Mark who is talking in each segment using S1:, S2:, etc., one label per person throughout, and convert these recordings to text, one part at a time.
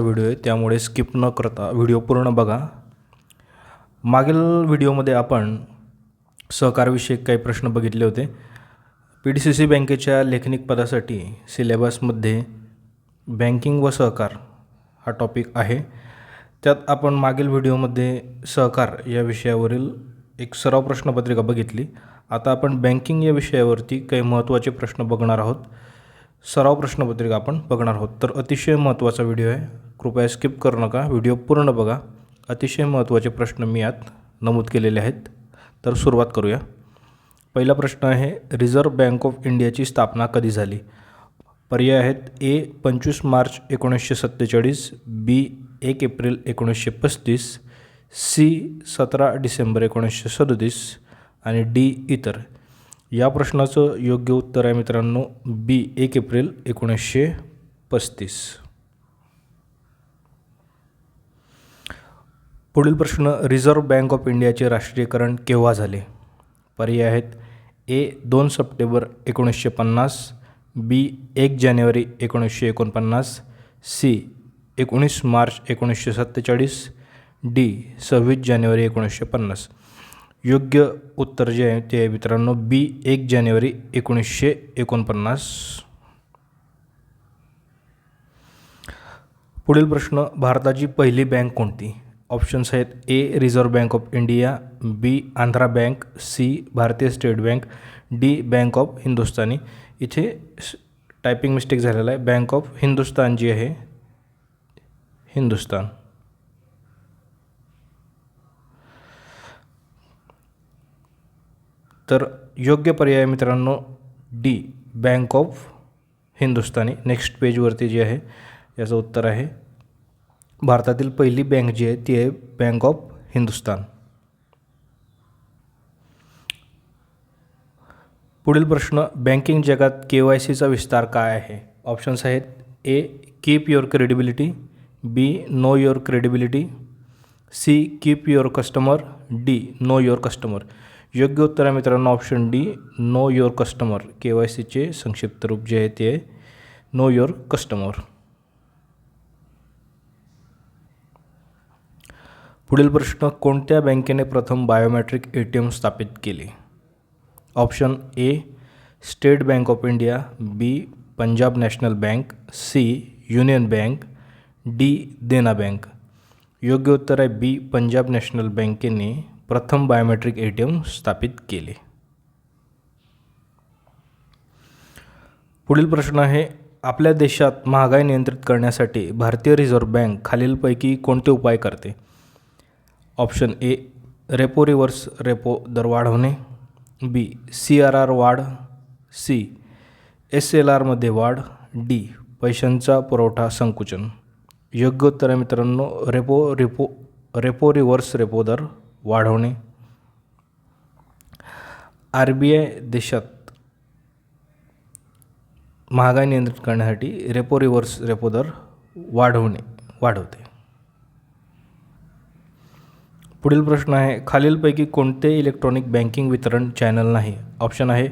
S1: Video आहे त्यामुळे skip न करता व्हिडिओ पूर्ण बघा. मागील व्हिडिओमध्ये आपण सहकारविषयक काही प्रश्न बघितले होते. पी डी सी सी बँकेच्या लेखनिक पदासाठी सिलेबसमध्ये बँकिंग व सहकार हा टॉपिक आहे. त्यात आपण मागील व्हिडिओमध्ये सहकार या विषयावरील एक सराव प्रश्नपत्रिका बघितली. आता आपण बँकिंग या विषयावरती काही महत्त्वाचे प्रश्न बघणार आहोत. सराव प्रश्नपत्रिका आपण बघणार आहोत. तर अतिशय महत्त्वाचा व्हिडिओ आहे. कृपया स्किप करू नका. व्हिडिओ पूर्ण बघा. अतिशय महत्त्वाचे प्रश्न मी यात नमूद केलेले आहेत. तर सुरुवात करूया. पहिला प्रश्न आहे रिझर्व्ह बँक ऑफ इंडियाची स्थापना कधी झाली? पर्याय आहेत ए पंचवीस मार्च एकोणीसशे सत्तेचाळीस बी एक एप्रिल एकोणीसशे पस्तीस सी सतरा डिसेंबर एकोणीसशे सदतीस आणि डी इतर. या प्रश्नाचं योग्य उत्तर आहे मित्रांनो बी एक एप्रिल एकोणीसशे पस्तीस. पुढील प्रश्न रिझर्व्ह बँक ऑफ इंडियाचे राष्ट्रीयकरण केव्हा झाले? पर्याय आहेत ए दोन सप्टेंबर एकोणीसशे पन्नास बी एक जानेवारी एकोणीसशे एकोणपन्नास सी एकोणीस मार्च एकोणीसशे सत्तेचाळीस डी सव्वीस जानेवारी एकोणीसशे पन्नास. योग्य उत्तर जे आहे ते आहे मित्रांनो बी एक जानेवारी एकोणीसशे एकोणपन्नास. पुढील प्रश्न भारताची पहिली बँक कोणती? ऑप्शन्स आहेत A reserve bank of India B Andhra bank C भारतीय state bank D bank of Hindustani. इथे टायपिंग मिस्टेक झालेला आहे. बँक ऑफ हिंदुस्तान जी आहे हिंदुस्तान. तर योग्य पर्याय मित्रांनो D bank of Hindustani. Next पेजवरती जे आहे याचं उत्तर आहे. भारतातील पहिली बँक जी आहे ती आहे बँक ऑफ हिंदुस्तान पुढील प्रश्न बँकिंग जगात के वाय सीचा विस्तार काय आहे? ऑप्शन्स आहेत A keep your credibility B know your credibility C keep your customer D know your customer योग्य उत्तर आहे मित्रांनो option D know your customer K Y सीचे संक्षिप्त रूप जे आहे ते आहे नो युअर कस्टमर पुढील प्रश्न कोणत्या बँकेने प्रथम बायोमॅट्रिक ए टी एम स्थापित केले? Option A state bank of India B Punjab national bank C union bank D Dena bank. योग्य उत्तर आहे बी पंजाब नॅशनल बँकेने प्रथम बायोमेट्रिक ए टी एम स्थापित केले. पुढील प्रश्न आहे आपल्या देशात महागाई नियंत्रित करण्यासाठी भारतीय रिझर्व्ह बँक खालीलपैकी कोणते उपाय करते? Option A repo reverse repo दर वाढवणे बी सी आर आर वाढ. सी एस एल आरमध्ये वाढ. डी पैशांचा पुरवठा संकुचन. योग्य उत्तर आहे मित्रांनो repo repo repo reverse repo दर वाढवणे आर बी आय देशात महागाई नियंत्रित करण्यासाठी रेपो रिव्हर्स रेपो दर वाढवणे वाढवते पुढील प्रश्न आहे खालीलपैकी कोणते इलेक्ट्रॉनिक बँकिंग वितरण चॅनल नाही? ऑप्शन आहे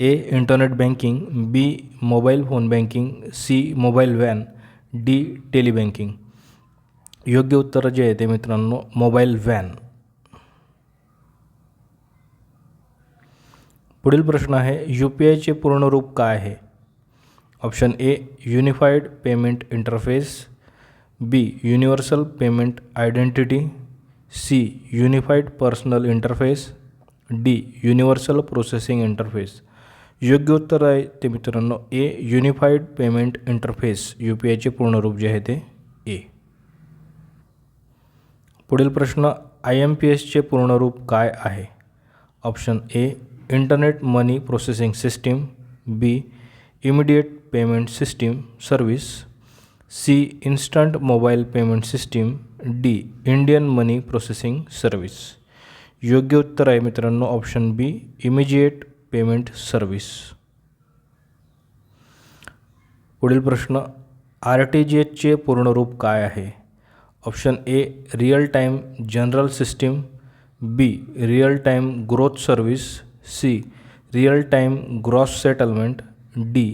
S1: A internet banking B mobile phone banking C mobile van D telebanking योग्य उत्तर जे आहे ते मित्रांनो मोबाईल व्हॅन पुढील प्रश्न आहे यू पी आयचे पूर्ण रूप काय आहे? Option A unified payment interface B universal payment identity C unified personal interface D universal processing interface योग्य उत्तर आहे ते मित्रांनो A unified payment interface U P आयचे पूर्ण रूप जे आहे ते ए पुढील प्रश्न आय एम पी एसचे पूर्ण रूप काय आहे? Option A internet money processing system B immediate payment system service C instant mobile payment system D Indian money processing service. योग्य उत्तर आहे मित्रांनो option B immediate payment service. पुढील प्रश्न आर टी जी एचचे पूर्ण रूप काय आहे? Option A real time general system B real time growth service C real time gross settlement D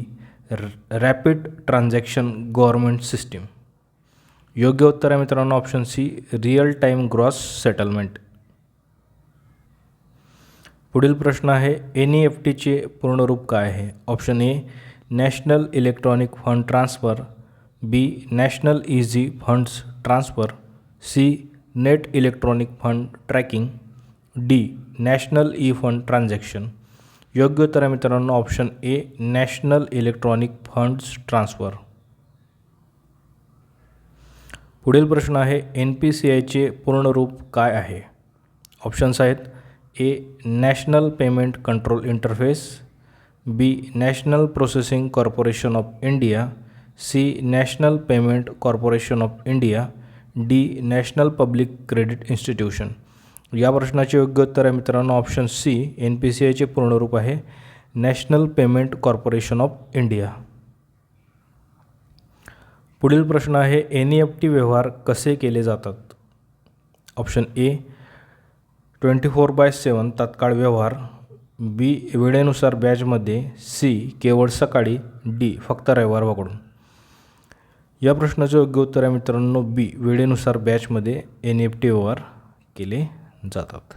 S1: rapid transaction government system योग्य उत्तर आहे मित्रांनो option C real time gross settlement पुढील प्रश्न आहे एन ई एफ़ टीचे पूर्ण रूप काय आहे? Option A national electronic fund transfer B national easy funds transfer C net electronic fund tracking D national E fund transaction योग्य उत्तर आहे मित्रांनो option A national electronic funds transfer पुढील प्रश्न आहे एन पी सी आयचे पूर्ण रूप आहे? ऑप्शन्स आहेत A national payment control interface B national processing corporation of India C national payment corporation of India D national public credit institution या प्रश्नाचे योग्य उत्तर आहे मित्रांनो option C N P C आयचे पूर्णरूप आहे national payment corporation of India पुढील प्रश्न आहे एन ई एफ टी व्यवहार कसे केले जातात? Option A twenty four by seven तात्काळ व्यवहार. बी वेळेनुसार बॅचमध्ये सी केवळ सकाळी. डी फक्त रविवार वगळून. या प्रश्नाचं योग्य उत्तर आहे मित्रांनो बी वेळेनुसार बॅचमध्ये एन एफ टी व्यवहार केले जातात.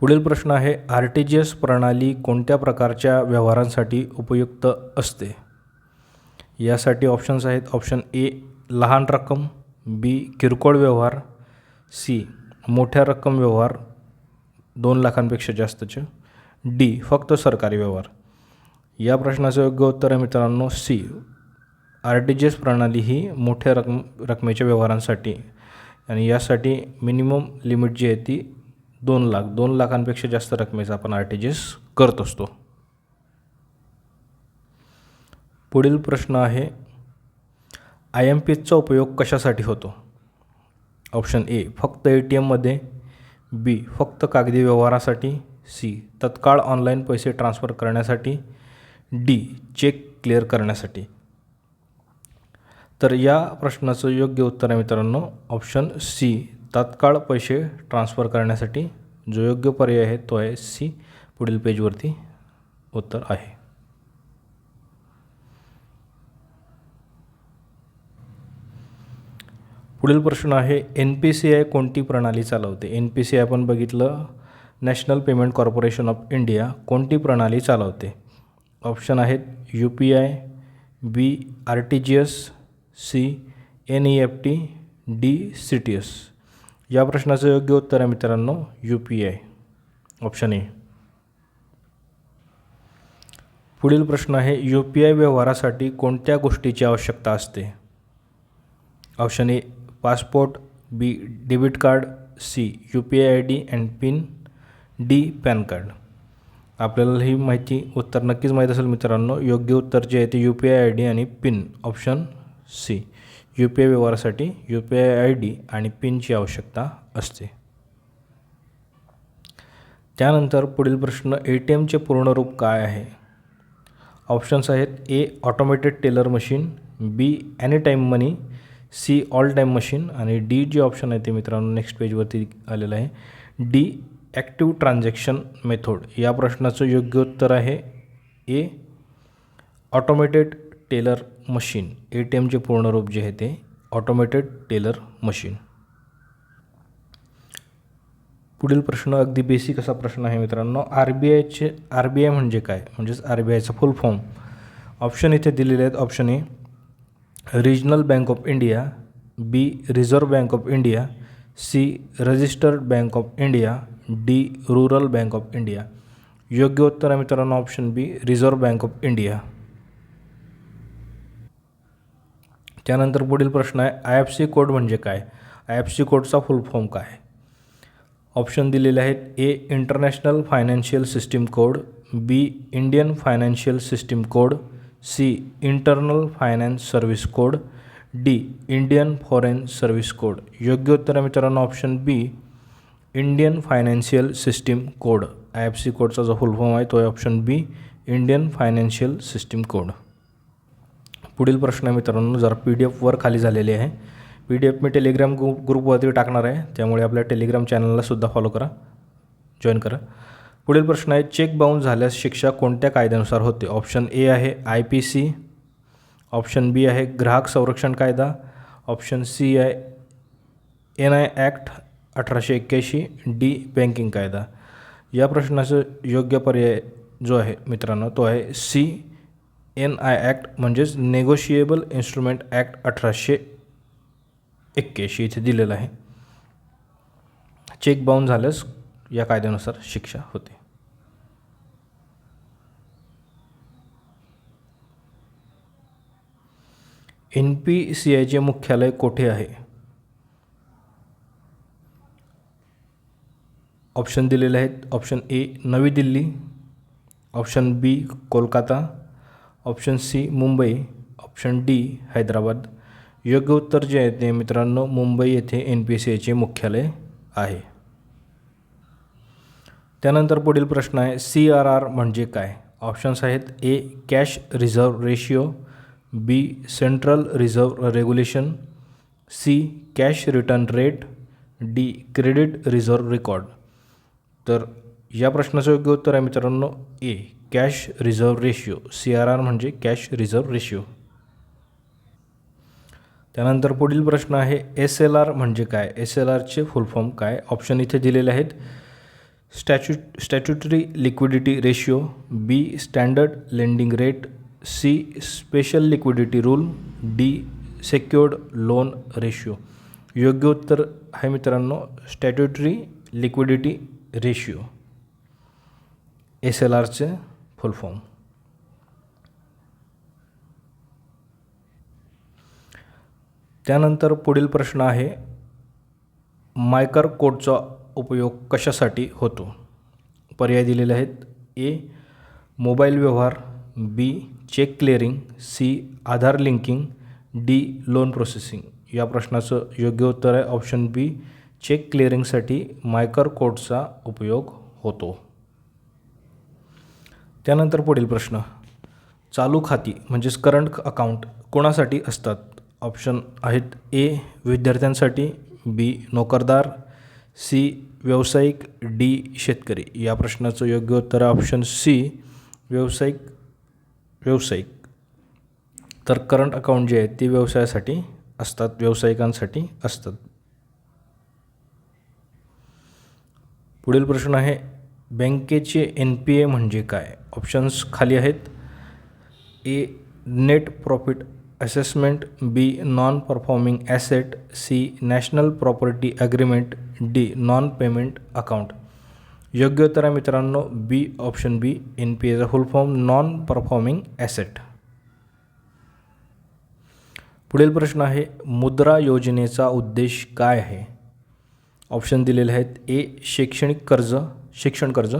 S1: पुढील प्रश्न आहे आर टी जी एस प्रणाली कोणत्या प्रकारच्या व्यवहारांसाठी उपयुक्त असते? यासाठी ऑप्शन्स आहेत ऑप्शन ए लहान रक्कम बी किरकोळ व्यवहार सी मोठ्या रक्कम व्यवहार दोन लाखांपेक्षा जास्तचे डी फक्त सरकारी व्यवहार. या प्रश्नाचं योग्य उत्तर आहे मित्रांनो C R T G S प्रणाली ही मोठ्या रकम रकमेच्या व्यवहारांसाठी आणि यासाठी मिनिमम लिमिट जी आहे ती दोन लाख दोन लाखांपेक्षा जास्त रकमेचा आपण आर टी जी एस करत असतो. पुढील प्रश्न आहे आय एम पीचा उपयोग कशासाठी होतो? ऑप्शन ए फक्त ए टी एममध्ये बी फक्त कागदी व्यवहारासाठी. सी तत्काळ ऑनलाईन पैसे ट्रान्स्फर करण्यासाठी. डी चेक क्लिअर करण्यासाठी. तर या प्रश्नाचं योग्य उत्तर आहे मित्रांनो. ऑप्शन सी तात्काळ पैसे ट्रान्स्फर करण्यासाठी जो योग्य पर्याय आहे तो आहे सी पुढील पेजवरती उत्तर आहे. पुढील प्रश्न आहे एन पी सी आय कोणती प्रणाली चालवते? एन पी सी आय आपण बघितलं national payment corporation of India कोणती प्रणाली चालवते? ऑप्शन आहेत U P I B R T G S C N E F T D C T S या प्रश्नाचं योग्य उत्तर आहे मित्रांनो U P I option A पुढील प्रश्न आहे यू पी आय व्यवहारासाठी कोणत्या गोष्टीची आवश्यकता असते? Option A passport B debit card C U P I I D and PIN D PAN card आपल्याला ही माहिती उत्तर नक्कीच माहीत असेल मित्रांनो. योग्य उत्तर जे आहे ते U P I I D आणि PIN option C. U P I व्यवहारासाठी U P I I D आणि पिनची आवश्यकता असते. त्यानंतर पुढील प्रश्न ए टी एमचे पूर्ण रूप काय आहे? ऑप्शन्स आहेत A automated teller machine B any time money C all time machine आणि डी जे ऑप्शन आहे ते मित्रांनो नेक्स्ट पेजवरती आलेलं आहे. डी ॲक्टिव्ह ट्रान्झॅक्शन मेथड या प्रश्नाचं योग्य उत्तर आहे A automated teller machine A T एमचे पूर्ण रूप जे आहे ते ऑटोमेटेड टेलर मशीन. पुढील प्रश्न अगदी बेसिक असा प्रश्न आहे मित्रांनो. आर बी आयचे आर बी आय म्हणजे काय? म्हणजेच आर बी आयचा फुल फॉर्म ऑप्शन इथे दिलेले आहेत. Option A regional bank of India B reserve bank of India C registered bank of India D rural bank of India योग्य उत्तर आहे मित्रांनो. Option B reserve bank of India त्यानंतर पुढील प्रश्न आहे आय एफ सी कोड म्हणजे काय? आय एफ सी कोडचा फुल फॉर्म काय? ऑप्शन दिलेले आहेत A international financial system code B Indian financial system code C internal finance service code D Indian foreign service code. योग्य उत्तर आहे मित्रांनो option B Indian financial system code. I F C कोडचा जो full form आहे तो आहे option B Indian financial system code. पुढील प्रश्न आहे मित्रांनो जरा पी डी एफवर खाली झालेली आहे. पी डी एफ मी टेलिग्राम ग्रुप ग्रुपवरती टाकणार आहे. त्यामुळे आपल्या टेलिग्राम चॅनललासुद्धा फॉलो करा. जॉईन करा. पुढील प्रश्न आहे चेक बाउन्स झाल्यास शिक्षा कोणत्या कायद्यानुसार होते? ऑप्शन ए आहे I P C option B आहे ग्राहक संरक्षण कायदा ऑप्शन सी आहे एन आय ॲक्ट अठराशे एक्क्याऐंशी डी बँकिंग कायदा. या प्रश्नाचं योग्य पर्याय जो आहे मित्रांनो तो आहे सी एन आय ॲक्ट म्हणजेच नेगोशिएबल इन्स्ट्रुमेंट ॲक्ट अठराशे एक्क्याऐंशी इथे दिलेलं आहे. चेक बाउंड झाल्यास या कायद्यानुसार शिक्षा होते. एन पी सी आयचे मुख्यालय कोठे आहे? ऑप्शन दिलेले आहेत. ऑप्शन ए नवी Delhi option B Kolkata option C Mumbai option D Hyderabad. योग्य उत्तर जे आहे ते मित्रांनो मुंबई येथे एन पी सी एचे मुख्यालय आहे. त्यानंतर पुढील प्रश्न आहे सी आर आर म्हणजे काय? ऑप्शन्स आहेत A cash reserve ratio B central reserve regulation C cash return rate D credit reserve record. तर या प्रश्नाचं योग्य उत्तर आहे मित्रांनो A cash reserve ratio C R R म्हणजे कॅश रिझर्व रेशिओ. त्यानंतर पुढील प्रश्न आहे एस एल आर म्हणजे काय? एस एल आरचे फुल फॉर्म काय? ऑप्शन इथे दिलेले आहेत. Statue statutory liquidity ratio B standard lending rate C special liquidity rule D secured loan ratio. योग्य उत्तर आहे मित्रांनो statutory liquidity ratio. S L आरचे full form. त्यानंतर पुढील प्रश्न आहे मायकर कोडचा उपयोग कशासाठी होतो? पर्याय दिलेले आहेत. ए मोबाईल व्यवहार. B cheque clearing. C Aadhaar linking. D loan processing. या प्रश्नाचं योग्य उत्तर आहे ऑप्शन बी चेक क्लिअरिंगसाठी मायकर कोडचा उपयोग होतो. त्यानंतर पुढील प्रश्न. चालू खाती म्हणजेच करंट अकाउंट कोणासाठी असतात? ऑप्शन आहेत ए विद्यार्थ्यांसाठी बी नोकरदार सी व्यावसायिक डी शेतकरी. या प्रश्नाचं योग्य उत्तर ऑप्शन सी व्यावसायिक व्यावसायिक. तर करंट अकाउंट जे आहे ते व्यवसायासाठी असतात व्यावसायिकांसाठी असतात. पुढील प्रश्न आहे बँकेचे एन पी ए म्हणजे काय? ऑप्शन्स खाली आहेत. A net profit assessment B non performing asset C national property agreement D non payment account योग्य उत्तर आहे मित्रांनो B option B N P एचा full form non performing asset पुढील प्रश्न आहे मुद्रा योजनेचा उद्देश काय आहे? ऑप्शन दिलेले आहेत ए शैक्षणिक कर्ज शिक्षण कर्ज.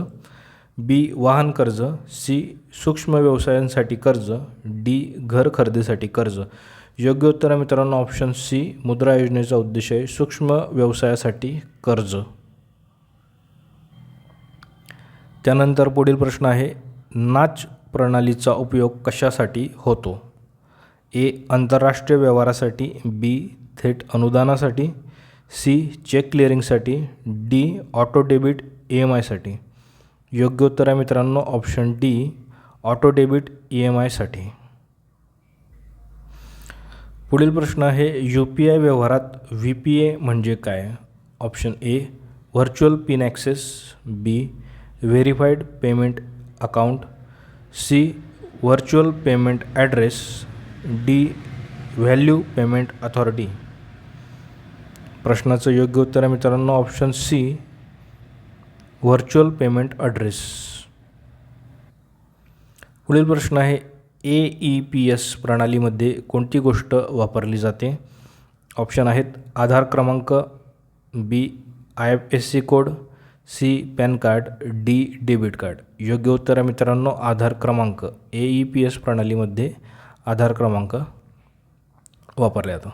S1: बी वाहन कर्ज सी सूक्ष्म व्यवसायांसाठी कर्ज डी घर खरेदीसाठी कर्ज. योग्य उत्तर आहे मित्रांनो ऑप्शन सी मुद्रा योजनेचा उद्देश आहे सूक्ष्म व्यवसायासाठी कर्ज. त्यानंतर पुढील प्रश्न आहे नाच प्रणालीचा उपयोग कशासाठी होतो? ए आंतरराष्ट्रीय व्यवहारासाठी बी थेट अनुदानासाठी सी चेक क्लिअरिंगसाठी D auto debit E M आयसाठी योग्य उत्तर आहे मित्रांनो option D auto debit E M आयसाठी पुढील प्रश्न आहे यू पी आय व्यवहारात व्ही पी ए म्हणजे काय? Option A virtual pin access B verified payment account C virtual payment address D value payment authority प्रश्नाचं योग्य उत्तर आहे मित्रांनो option C virtual payment address. पुढील प्रश्न आहे ए ई पी एस प्रणालीमध्ये कोणती गोष्ट वापरली जाते? ऑप्शन आहेत आधार क्रमांक B I F S C code C PAN card D debit card. योग्य उत्तर आहे मित्रांनो आधार क्रमांक. ए ई पी एस प्रणालीमध्ये आधार क्रमांक वापरला जातो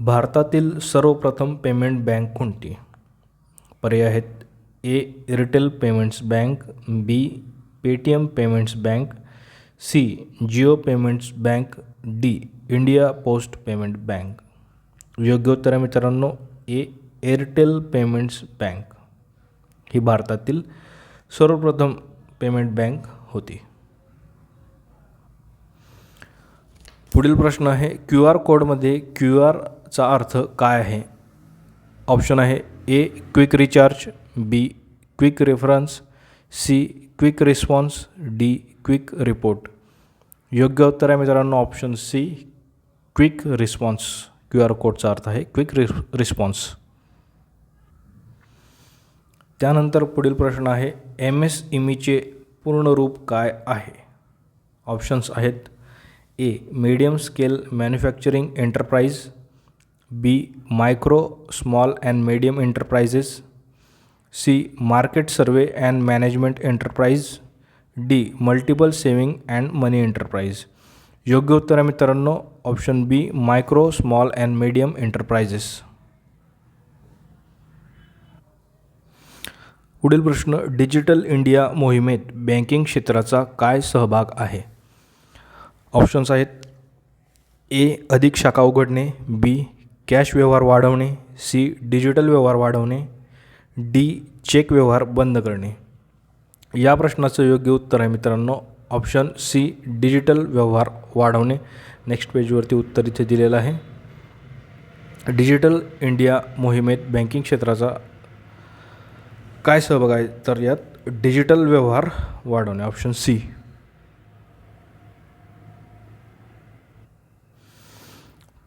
S1: भारतातील सर्वप्रथम पेमेंट बँक कोणती? पर्याय आहेत A Airtel payments bank B Paytm payments bank C Jio payments bank D India post payment bank. योग्य उत्तर आहे मित्रांनो ए एअरटेल पेमेंट्स बँक. ही भारतातील सर्वप्रथम पेमेंट बँक होती. पुढील प्रश्न आहे क्यू आर कोडमध्ये क्यू आर चा अर्थ काय आहे? ऑप्शन आहे A quick recharge B quick reference C quick response D quick report. योग्य उत्तर आहे मित्रांनो option C quick response. Q R कोडचा अर्थ आहे क्विक रिस रिस्पॉन्स. त्यानंतर पुढील प्रश्न आहे एम एस इमीचे पूर्ण रूप काय आहे? ऑप्शन्स आहेत A medium scale manufacturing enterprise B micro small and medium enterprises C market survey and management enterprise D multiple saving and money enterprise योग्य उत्तर आहे मित्रांनो. Option B micro small and medium enterprises पुढील प्रश्न digital India मोहिमेत banking क्षेत्राचा काय सहभाग आहे? ऑप्शन्स आहेत. ए अधिक शाखा उघडणे. बी कॅश व्यवहार वाढवणे सी डिजिटल व्यवहार वाढवणे डी चेक व्यवहार बंद करणे. या प्रश्नाचं योग्य उत्तर आहे मित्रांनो. ऑप्शन सी डिजिटल व्यवहार वाढवणे. नेक्स्ट पेजवरती उत्तर इथे दिलेलं आहे. डिजिटल इंडिया मोहिमेत बँकिंग क्षेत्राचा काय सहभाग आहे? तर यात डिजिटल व्यवहार वाढवणे. ऑप्शन सी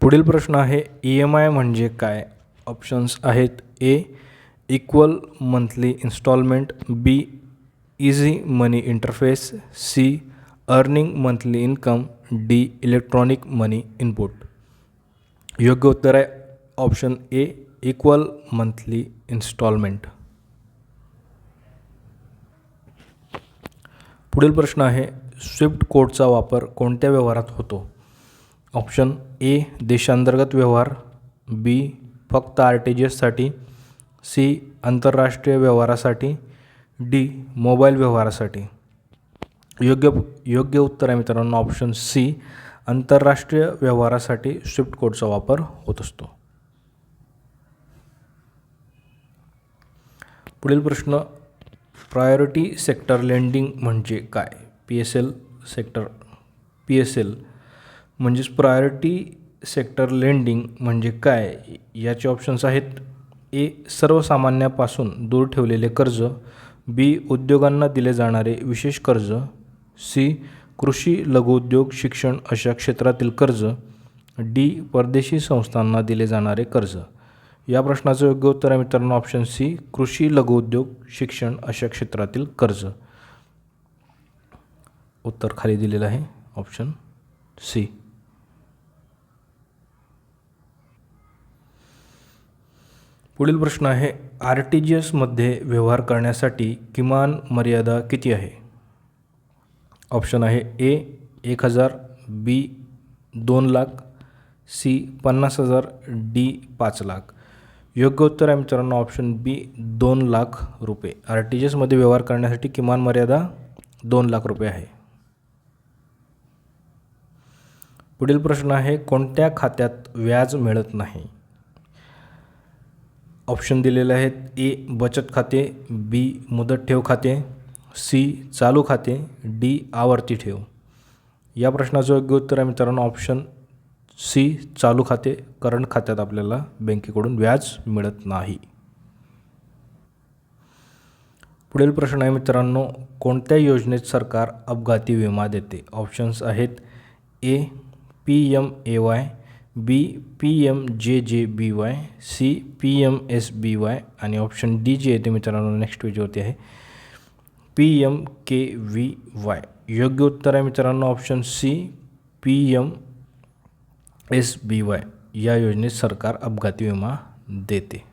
S1: पुढील प्रश्न आहे ई एम आय म्हणजे काय? ऑप्शन्स आहेत A equal monthly instalment B easy money interface C earning monthly income D electronic money input योग्य उत्तर आहे option A equal monthly instalment पुढील प्रश्न आहे स्विफ्ट कोडचा वापर कोणत्या व्यवहारात होतो? ऑप्शन ए देशांतर्गत व्यवहार बी फक्त आर टी जी एससाठी सी आंतरराष्ट्रीय व्यवहारासाठी डी मोबाईल व्यवहारासाठी. योग्य योग्य उत्तर आहे मित्रांनो ऑप्शन सी आंतरराष्ट्रीय व्यवहारासाठी स्विफ्ट कोडचा वापर होत असतो. पुढील प्रश्न प्रायोरिटी सेक्टर लेंडिंग म्हणजे काय? P S L sector P S L म्हणजेच प्रायोरिटी सेक्टर लेंडिंग म्हणजे काय? याचे ऑप्शन्स आहेत. ए सर्वसामान्यापासून दूर ठेवलेले कर्ज. बी उद्योगांना दिले जाणारे विशेष कर्ज. सी कृषी लघुउद्योग शिक्षण अशा क्षेत्रातील कर्ज. डी परदेशी संस्थांना दिले जाणारे कर्ज. या प्रश्नाचं योग्य उत्तर आहे मित्रांनो ऑप्शन सी कृषी लघुउद्योग शिक्षण अशा क्षेत्रातील कर्ज. उत्तर खाली दिलेलं आहे. ऑप्शन सी पुढील प्रश्न आहे आर टी जी एसमध्ये व्यवहार करण्यासाठी किमान मर्यादा किती आहे? ऑप्शन आहे ए एक हजार बी दोन लाख सी पन्नास हजार डी पाच लाख. योग्य उत्तर आहे मित्रांनो ऑप्शन बी दोन लाख रुपये. आर टी जी एसमध्ये व्यवहार करण्यासाठी किमान मर्यादा दोन लाख रुपये आहे. पुढील प्रश्न आहे कोणत्या खात्यात व्याज मिळत नाही? ऑप्शन दिलेले आहेत. ए बचत खाते बी मुदत ठेव खाते सी चालू खाते डी आवर्ती ठेव. या प्रश्नाचं योग्य उत्तर आहे मित्रांनो. ऑप्शन सी चालू खाते करंट खात्यात आपल्याला बँकेकडून व्याज मिळत नाही. पुढील प्रश्न आहे मित्रांनो कोणत्या योजनेत सरकार अपघाती विमा देते? ऑप्शन्स आहेत A P M A Y B P M J J B Y C P M S B Y आणि ऑप्शन डी जे येते मित्रांनो नेक्स्ट पेजवरती आहे. P M K V Y योग्य उत्तर आहे मित्रांनो option C P M S B Y या योजनेत सरकार अपघाती विमा देते.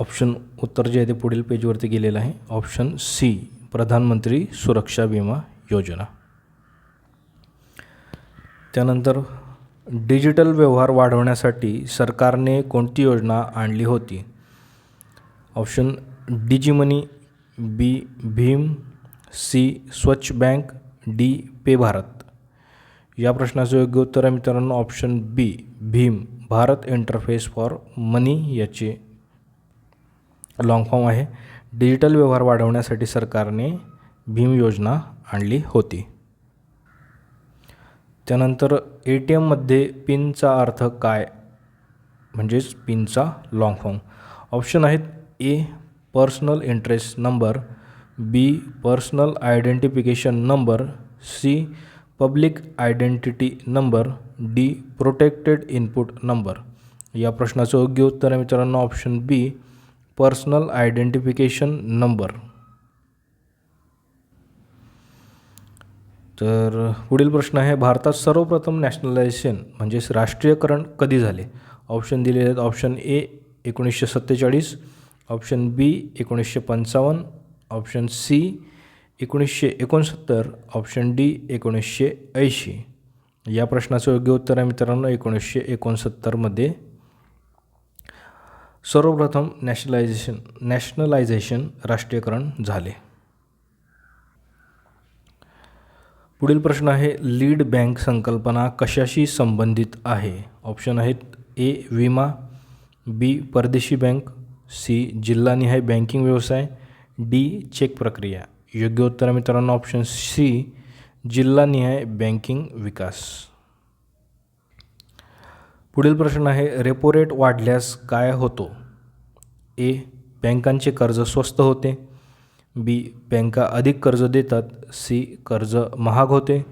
S1: ऑप्शन उत्तर जे आहे ते पुढील पेजवरती गेलेलं आहे. ऑप्शन सी प्रधानमंत्री सुरक्षा विमा योजना. त्यानंतर डिजिटल व्यवहार वाढवण्यासाठी सरकारने कोणती योजना आणली होती? Option DigiMoney B Bhim C Swachh bank D pay Bharat. या प्रश्नाचं योग्य उत्तर आहे मित्रांनो option B Bhim Bharat interface for money याचे लाँग फॉर्म आहे. डिजिटल व्यवहार वाढवण्यासाठी सरकारने भीम योजना आणली होती. त्यानंतर ए टी एममध्ये पिनचा अर्थ काय? म्हणजेच पिनचा लाँग फॉर्म ऑप्शन आहेत A personal interest number B personal identification number C public identity number D protected input number या प्रश्नाचं योग्य उत्तर आहे मित्रांनो option B personal identification number तर पुढील प्रश्न आहे भारतात सर्वप्रथम नॅशनलायझेशन म्हणजेच राष्ट्रीयकरण कधी झाले? ऑप्शन दिलेले आहेत ऑप्शन ए एकोणीसशे सत्तेचाळीस ऑप्शन बी एकोणीसशे पंचावन्न ऑप्शन सी एकोणीसशे एकोणसत्तर ऑप्शन डी एकोणीसशे ऐंशी. या प्रश्नाचं योग्य उत्तर आहे मित्रांनो एकोणीसशे एकोणसत्तरमध्ये सर्वप्रथम नॅशनलायझेशन नॅशनलायझेशन राष्ट्रीयकरण झाले. पुढील प्रश्न आहे लीड बँक संकल्पना कशाशी संबंधित आहे? ऑप्शन आहेत ए विमा बी परदेशी बँक सी जिल्हानिहाय बँकिंग व्यवसाय डी चेक प्रक्रिया. योग्य उत्तर मित्रांनो ऑप्शन सी जिल्हानिहाय बँकिंग विकास. पुढील प्रश्न आहे रेपो रेट वाढल्यास काय होतो? ए बँकांचे कर्ज स्वस्त होते. बी बँका अधिक कर्ज देतात. सी कर्ज महाग होते.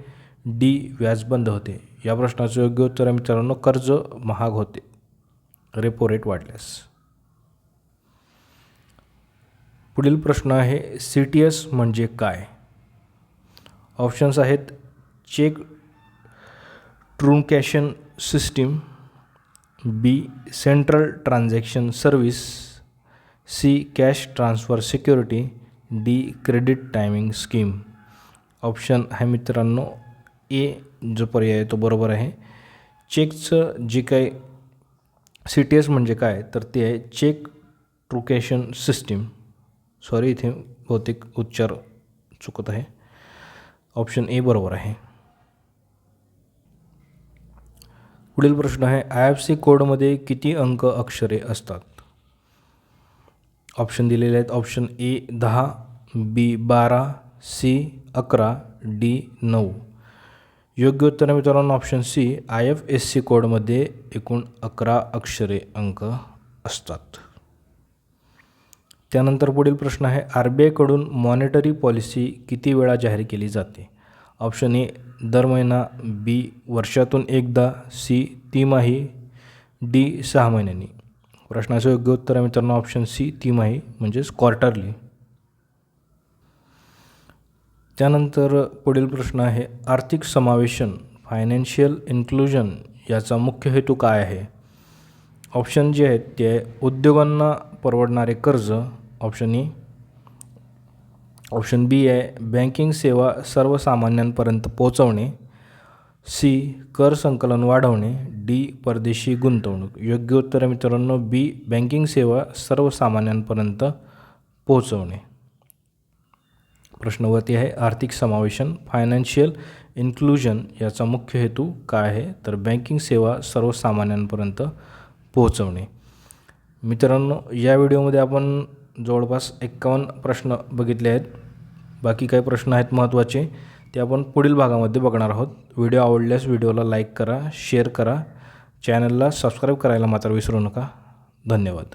S1: डी व्याज बंद होते. या प्रश्नाचं योग्य उत्तर आहे मित्रांनो कर्ज महाग होते. रेपो रेट वाढल्यास. पुढील प्रश्न आहे सी टी एस म्हणजे काय? ऑप्शन्स आहेत cheque truncation system B central transaction service C cash transfer security D credit timing scheme. Option आहे मित्रांनो ए जो पर्याय आहे तो बरोबर आहे. चेकचं जे काय सी टी एस म्हणजे काय तर ते आहे चेक ट्रुकेशन सिस्टीम. सॉरी इथे बहुतेक उच्चार चुकत आहे. ऑप्शन ए बरोबर आहे. पुढील प्रश्न आहे आय एफ सी कोडमध्ये किती अंक अक्षरे असतात? ऑप्शन दिलेले आहेत. ऑप्शन ए दहा बी बारा सी अकरा डी नऊ. योग्य उत्तर मित्रांनो option C. I F S C कोडमध्ये एकूण अकरा अक्षरे अंक असतात. त्यानंतर पुढील प्रश्न आहे आर बी आयकडून मॉनिटरी पॉलिसी किती वेळा जाहीर केली जाते? ऑप्शन ए दर महिना बी वर्षातून एकदा सी तिमाही डी सहा महिन्यांनी. प्रश्नाचं योग्य उत्तर आहे मित्रांनो ऑप्शन सी तिमाही म्हणजेच क्वार्टरली त्यानंतर पुढील प्रश्न आहे आर्थिक समावेशन फायनान्शियल इन्क्लुजन याचा मुख्य हेतू काय आहे? ऑप्शन जे आहेत ते आहे उद्योगांना परवडणारे कर्ज. ऑप्शन ई ऑप्शन बी आहे बँकिंग सेवा सर्वसामान्यांपर्यंत पोहोचवणे. सी. कर संकलन वाढवणे डी. परदेशी गुंतवणूक. योग्य उत्तर आहे मित्रांनो बी. बँकिंग सेवा सर्वसामान्यांपर्यंत पोहोचवणे. प्रश्नवरती आहे आर्थिक समावेशन फायनान्शियल इन्क्लुजन याचा मुख्य हेतू काय आहे? तर बँकिंग सेवा सर्वसामान्यांपर्यंत पोहोचवणे. मित्रांनो या व्हिडिओमध्ये आपण जवळपास एक्कावन्न प्रश्न बघितले आहेत. बाकी काही प्रश्न आहेत महत्त्वाचे. ते आपण पुढील भागामध्ये बघणार आहोत. व्हिडिओ आवडल्यास व्हिडिओला लाईक करा शेअर करा. चॅनलला सबस्क्राईब करायला मात्र विसरू नका. धन्यवाद.